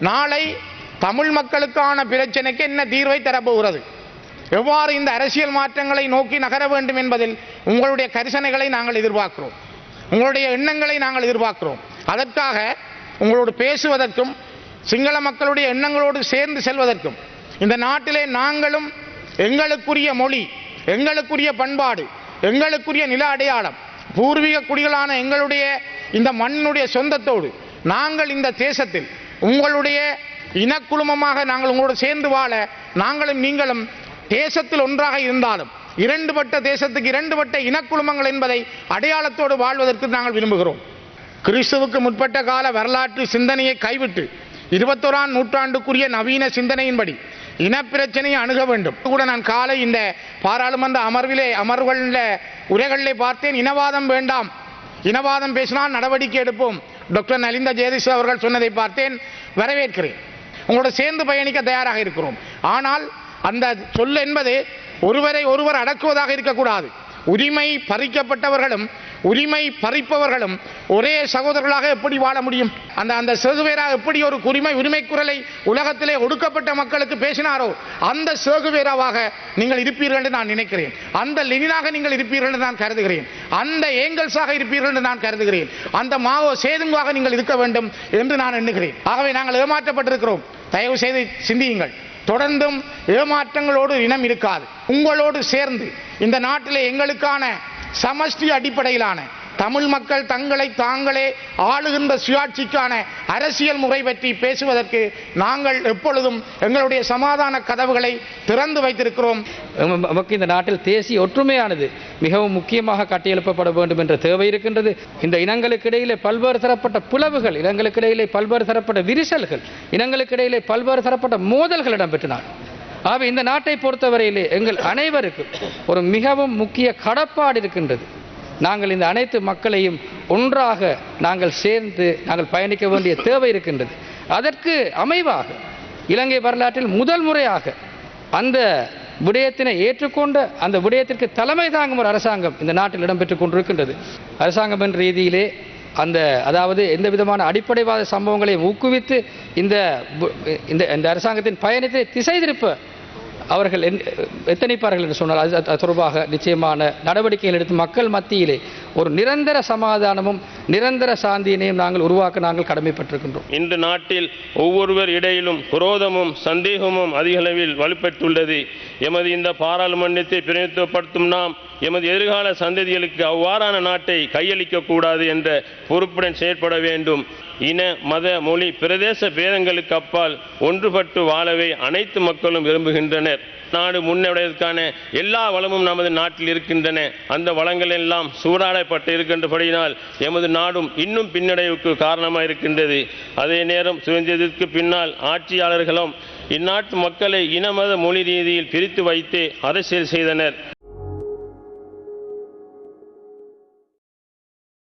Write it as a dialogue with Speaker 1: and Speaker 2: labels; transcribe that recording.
Speaker 1: நாளை தமிழ் மக்களுக்கான பிரச்சனைக்கு என்ன தீர்வை தரப்போகிறது? எவ்வாறு இந்த அரசியல் மாற்றங்களை நோக்கி நகர வேண்டும் என்பதில் உங்களுடைய கரிசனைகளை நாங்கள் எதிர்பார்க்கிறோம். உங்களுடைய எண்ணங்களை நாங்கள் எதிர்பார்க்கிறோம். அதற்காக உங்களோடு பேசுவதற்கும் சிங்கள மக்களுடைய எண்ணங்களோடு சேர்ந்து செல்வதற்கும் இந்த நாட்டிலே நாங்களும் எங்களுக்குரிய மொழி எங்களுக்குரிய பண்பாடு எங்களுக்குரிய நில அடையாளம் பூர்வீக குடிகளான எங்களுடைய இந்த மண்ணுடைய சொந்தத்தோடு நாங்கள் இந்த தேசத்தில் உங்களுடைய இனக்குழுமமாக நாங்கள் உங்களோடு சேர்ந்து வாழ நாங்களும் நீங்களும் தேசத்தில் ஒன்றாக இருந்தாலும் இரண்டுபட்ட தேசத்துக்கு இரண்டுபட்ட இனக்குழுமங்கள் என்பதை அடையாளத்தோடு வாழ்வதற்கு நாங்கள் விரும்புகிறோம். கிறிஸ்துவுக்கு முற்பட்ட கால வரலாற்று சிந்தனையை கைவிட்டு இருபத்தோராம் நூற்றாண்டுக்குரிய நவீன சிந்தனையின்படி இனப்பிரச்சனையை அணுக வேண்டும். கூட நான் காலை இந்த பாராளுமன்ற அமர்விலே அமர்வுகளில் உரைகளிலே பார்த்தேன். இனவாதம் வேண்டாம். இனவாதம் பேசினால் நடவடிக்கை எடுப்போம். டாக்டர் நலிந்த ஜெயதிஷ் அவர்கள் சொன்னதை பார்த்தேன் வரவேற்கிறேன். உங்களோட சேர்ந்து பயணிக்க தயாராக இருக்கிறோம். ஆனால் அந்த சொல் என்பது ஒருவரை ஒருவர் அடக்குவதாக இருக்கக்கூடாது. உரிமை பறிக்கப்பட்டவர்களும் உரிமை பறிப்பவர்களும் ஒரே சகோதரர்களாக எப்படி வாழ முடியும்? அந்த அந்த சேகுவேரா எப்படி ஒரு உரிமை உரிமை குரலை உலகத்திலே ஒடுக்கப்பட்ட மக்களுக்கு பேசினாரோ அந்த சேகுவேராவாக நீங்கள் இருப்பீர்கள் என்று நான் நினைக்கிறேன். அந்த லெனினாக நீங்கள் இருப்பீர்கள் என்று நான் கருதுகிறேன். அந்த ஏங்கல்ஸாக இருப்பீர்கள் என்று நான் கருதுகிறேன். அந்த மாவோ சேதுங்காக நீங்கள் இருக்க வேண்டும் என்று நான் எண்ணுகிறேன். ஆகவே நாங்கள் ஏமாற்றப்பட்டிருக்கிறோம். தயவு செய்து சிந்தியுங்கள். தொடர்ந்தும் ஏமாற்றங்களோடு இனம் இருக்காது. உங்களோடு சேர்ந்து இந்த நாட்டிலே எங்களுக்கான சமஷ்டி அடிப்படையிலான தமிழ் மக்கள் தங்களை தாங்களே ஆளுகின்ற சுயாட்சிக்கான அரசியல் முறை பற்றி பேசுவதற்கு நாங்கள் எப்பொழுதும் எங்களுடைய சமாதான கதவுகளை திறந்து வைத்திருக்கிறோம்.
Speaker 2: நமக்கு இந்த நாட்டில் தேசிய ஒற்றுமையானது மிகவும் முக்கியமாக கட்டியெழுப்பப்பட வேண்டும் என்ற தேவை இருக்கின்றது. இந்த இனங்களுக்கு இடையிலே பல்வேறு தரப்பட்ட பிளவுகள் இனங்களுக்கு இடையிலே பல்வேறு தரப்பட்ட விரிசல்கள் இனங்களுக்கு இடையிலே பல்வேறு தரப்பட்ட மோதல்கள் இடம்பெற்றன ஆக இந்த நாட்டை பொறுத்தவரையிலே எங்கள் அனைவருக்கும் ஒரு மிகவும் முக்கிய கடப்பாடு இருக்கின்றது. நாங்கள் இந்த அனைத்து மக்களையும் ஒன்றாக நாங்கள் சேர்ந்து நாங்கள் பயணிக்க வேண்டிய தேவை இருக்கின்றது. அதற்கு அமைவாக இலங்கை வரலாற்றில் முதல் முறையாக அந்த விடயத்தினை ஏற்றுக்கொண்ட அந்த விடயத்திற்கு தலைமை தாங்கும் ஒரு அரசாங்கம் இந்த நாட்டில் இடம்பெற்றுக் கொண்டிருக்கின்றது. அரசாங்கம் என்ற ரீதியிலே அந்த அதாவது எந்த விதமான அடிப்படைவாத சம்பவங்களை ஊக்குவித்து இந்த இந்த இந்த அரசாங்கத்தின் பயணத்தை திசை திருப்ப அவர்கள் என்- எத்தனைப்பார்கள் என்று சொன்னால் அது அது தொடர்பாக நிச்சயமான நடவடிக்கைகள் எடுத்து மக்கள் மத்தியிலே ஒரு நிரந்தர சமாதானமும் நிரந்தர சாந்தியினையும் நாங்கள் உருவாக்க நாங்கள் கடமைப்பட்டிருக்கின்றோம்.
Speaker 3: இன்று நாட்டில் ஒவ்வொருவர் இடையிலும் குரோதமும் சந்தேகமும் அதிகளவில் வலுப்பெற்றுள்ளது. எமது இந்த பாராளுமன்றத்தை பிரதிநிதித்துவப்படுத்தும் நாம் எமது எதிர்கால சந்ததிகளுக்கு அவ்வாறான நாட்டை கையளிக்க கூடாது என்ற பொறுப்புடன் செயற்பட வேண்டும். இன மத மொழி பிரதேச பேதங்களுக்கு அப்பால் ஒன்றுபட்டு வாழவே அனைத்து மக்களும் விரும்புகின்றனர். நாடு முன்னேறுவதற்கான எல்லா வளமும் நமது நாட்டில் இருக்கின்றன. அந்த வளங்கள் எல்லாம் சூறாடப்பட்டு இருக்கின்றபடியினால் எமது நாடும் இன்னும் பின்னடைவுக்கு காரணமாக இருக்கின்றது. அதே நேரம் சுதந்திரத்திற்கு பின்னால் ஆட்சியாளர்களும் இந்நாட்டு மக்களை இனமத மொழி ரீதியில் பிரித்து வைத்து அரசியல் செய்தனர்.